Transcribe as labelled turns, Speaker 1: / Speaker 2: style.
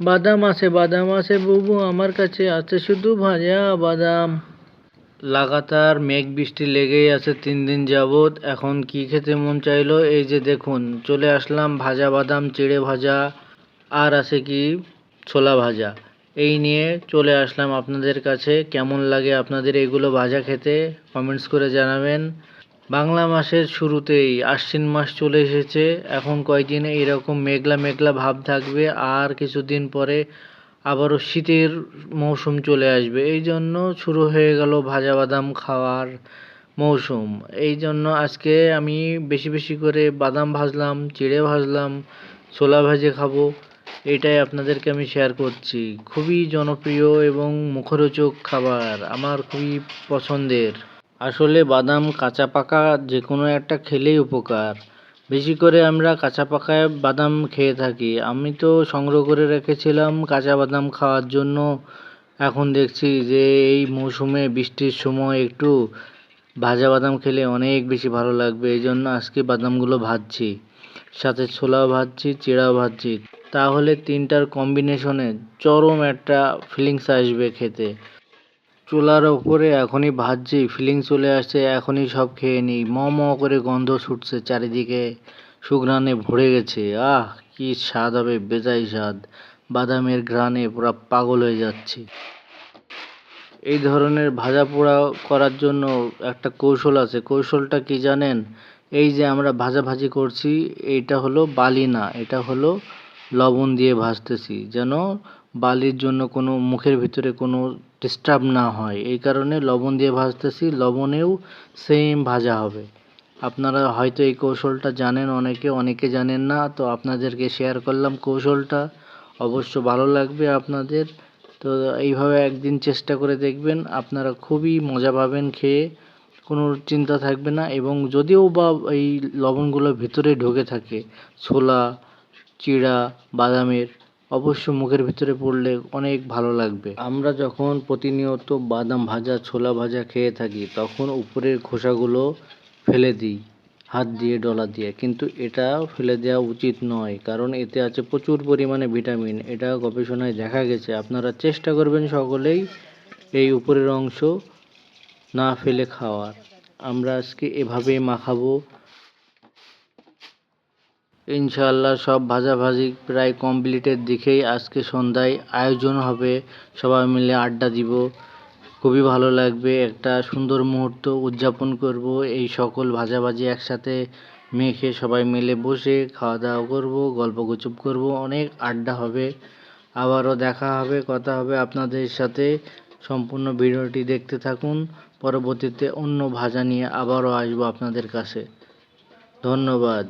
Speaker 1: বাদাম আছে বাদাম আছে বুবু, আমার কাছে আছে শুধু ভাজা বাদাম। লাগাতার মেঘ বৃষ্টি লেগেই আছে তিন দিন যাবৎ, এখন কি খেতে মন চাইলো? এই যে দেখুন, চলে আসলাম ভাজা বাদাম, চিড়ে ভাজা, আর আছে কি ছোলা ভাজা। এই নিয়ে চলে আসলাম আপনাদের কাছে, কেমন লাগে আপনাদের এগুলো ভাজা খেতে? কমেন্টস করে জানাবেন। বাংলা মাসের শুরুতেই আশ্বিন মাস চলে এসেছে। এখন কয়েকদিনে এরকম মেঘলা মেঘলা ভাব থাকবে, আর কিছুদিন পরে আবারও শীতের মৌসুম চলে আসবে। এই জন্য শুরু হয়ে গেল ভাজা বাদাম খাওয়ার মৌসুম। এই জন্য আজকে আমি বেশি বেশি করে বাদাম ভাজলাম, চিড়ে ভাজলাম, ছোলা ভাজে খাব, এটাই আপনাদেরকে আমি শেয়ার করছি। খুবই জনপ্রিয় এবং মুখরোচক খাবার, আমার খুবই পছন্দের। আসলে বাদাম কাঁচা পাকা যে কোনো একটা খেলেই উপকার। বেশি করে আমরা কাঁচা পাকায় বাদাম খেয়ে থাকি। আমি তো সংগ্রহ করে রেখেছিলাম কাঁচা বাদাম খাওয়ার জন্য। এখন দেখছি যে এই মৌসুমে বৃষ্টির সময় একটু ভাজা বাদাম খেলে অনেক বেশি ভালো লাগবে। এই জন্য আজকে বাদামগুলো ভাজছি। সাথে ছোলাও ভাজছি, চিড়াও ভাজছি। তাহলে তিনটার কম্বিনেশনে চরম একটা ফিলিংস আসবে খেতে। চুলার ওপরে এখনই ভাজছি ফিলিং চলে আসছে, এখনই সব খেয়ে নিই। ম ম করে গন্ধ ছুটছে, চারিদিকে সুঘ্রাণে ভরে গেছে। আহ, কি স্বাদ হবে বেজাই স্বাদ। বাদামের ঘ্রাণে পুরো পাগল হয়ে যাচ্ছি। এই ধরনের ভাজা পোড়া করার জন্য একটা কৌশল আছে। কৌশলটা কি জানেন? এই যে আমরা ভাজাভাজি করছি, এইটা হলো বালি না এটা হলো লবণ দিয়ে ভাজতেছি। যেন বালির জন্য কোনো মুখের ভিতরে কোনো ডিস্টার্ব না হয়। এই কারণে লবণ দিয়ে ভাজতেছি, লবণেও সেম ভাজা হবে। আপনারা হয়তো এই কৌশলটা জানেন, অনেকে অনেকে জানেন না, তো আপনাদেরকে শেয়ার করলাম কৌশলটা। অবশ্য ভালো লাগবে আপনাদের। তো এইভাবে একদিন চেষ্টা করে দেখবেন, আপনারা খুবই মজা পাবেন খেয়ে, কোনো চিন্তা থাকবে না। এবং যদিও বা এই লবণগুলো ভিতরে ঢুকে থাকে, ছোলা, চিড়া, বাদামের অবশ্য মুখের ভিতরে পড়লে অনেক ভালো লাগবে। আমরা যখন প্রতিনিয়ত বাদাম ভাজা, ছোলা ভাজা খেয়ে থাকি, তখন উপরের খোসাগুলো ফেলে দিই, হাত দিয়ে, ডলা দিয়ে। কিন্তু এটা ফেলে দেওয়া উচিত নয়, কারণ এতে আছে প্রচুর পরিমাণে ভিটামিন। এটা গবেষণায় দেখা গেছে, আপনারা চেষ্টা করবেন সকলেই এই উপরের অংশ না ফেলে খাওয়ার। আমরা আজকে এভাবেই মাখাবো। ইনশাআল্লাহ সব ভাজাভাজি প্রায় কমপ্লিটের দিকেই আজকে সন্ধ্যায় আয়োজন হবে। সবাই মিলে আড্ডা দিব। খুবই ভালো লাগবে। একটা সুন্দর মুহূর্ত উদযাপন করব। এই সকল ভাজাভাজি একসাথে মেখে সবাই মিলে বসে খাওয়া দাওয়া করব গল্প গুজব করব। অনেক আড্ডা হবে। আবারও দেখা হবে, কথা হবে আপনাদের সাথে। সম্পূর্ণ ভিডিওটি দেখতে থাকুন। পরবর্তীতে অন্য ভাজা নিয়ে আবারও আসব আপনাদের কাছে। ধন্যবাদ।